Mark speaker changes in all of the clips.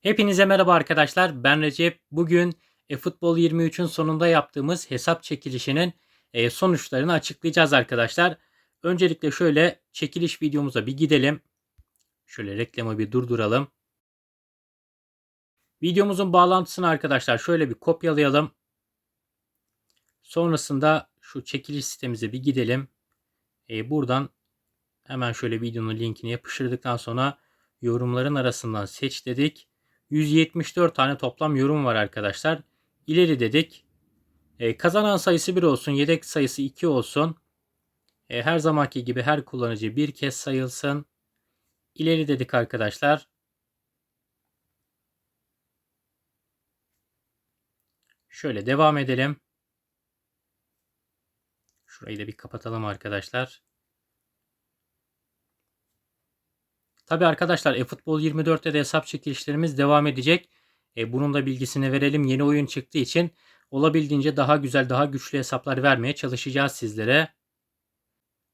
Speaker 1: Hepinize merhaba arkadaşlar. Ben Recep. Bugün eFootball 23'ün sonunda yaptığımız hesap çekilişinin e, sonuçlarını açıklayacağız arkadaşlar. Öncelikle şöyle çekiliş videomuza bir gidelim. Şöyle reklamı bir durduralım. Videomuzun bağlantısını arkadaşlar şöyle bir kopyalayalım. Sonrasında şu çekiliş sitemize bir gidelim. E, buradan hemen şöyle videonun linkini yapıştırdıktan sonra yorumların arasından seç dedik. 174 tane toplam yorum var arkadaşlar. İleri dedik. E, kazanan sayısı 1 olsun. Yedek sayısı 2 olsun. E, her zamanki gibi her kullanıcı bir kez sayılsın. İleri dedik arkadaşlar. Şöyle devam edelim. Şurayı da bir kapatalım arkadaşlar. Tabi arkadaşlar eFootball 24'te de hesap çekilişlerimiz devam edecek. E, bunun da bilgisini verelim. Yeni oyun çıktığı için olabildiğince daha güzel, daha güçlü hesaplar vermeye çalışacağız sizlere.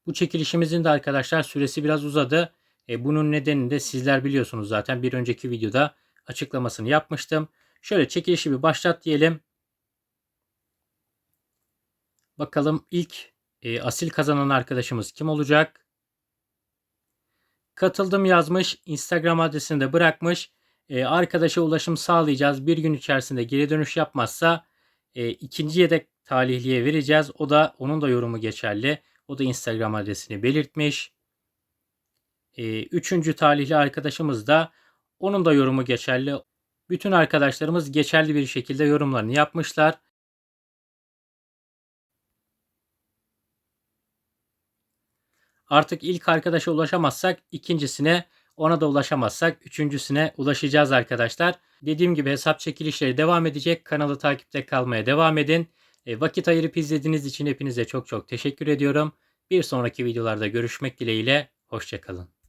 Speaker 1: Bu çekilişimizin de arkadaşlar süresi biraz uzadı. E, bunun nedenini de sizler biliyorsunuz zaten. Bir önceki videoda açıklamasını yapmıştım. Şöyle çekilişi bir başlat diyelim. Bakalım ilk e, asil kazanan arkadaşımız kim olacak? Katıldım yazmış. Instagram adresini de bırakmış. E, arkadaşa ulaşım sağlayacağız. Bir gün içerisinde geri dönüş yapmazsa e, ikinci yedek talihliye vereceğiz. O da onun da yorumu geçerli. O da Instagram adresini belirtmiş. E, üçüncü talihli arkadaşımız da onun da yorumu geçerli. Bütün arkadaşlarımız geçerli bir şekilde yorumlarını yapmışlar. Artık ilk arkadaşa ulaşamazsak ikincisine ona da ulaşamazsak üçüncüsüne ulaşacağız arkadaşlar. Dediğim gibi hesap çekilişleri devam edecek. Kanalı takipte kalmaya devam edin. E, vakit ayırıp izlediğiniz için hepinize çok çok teşekkür ediyorum. Bir sonraki videolarda görüşmek dileğiyle. Hoşçakalın.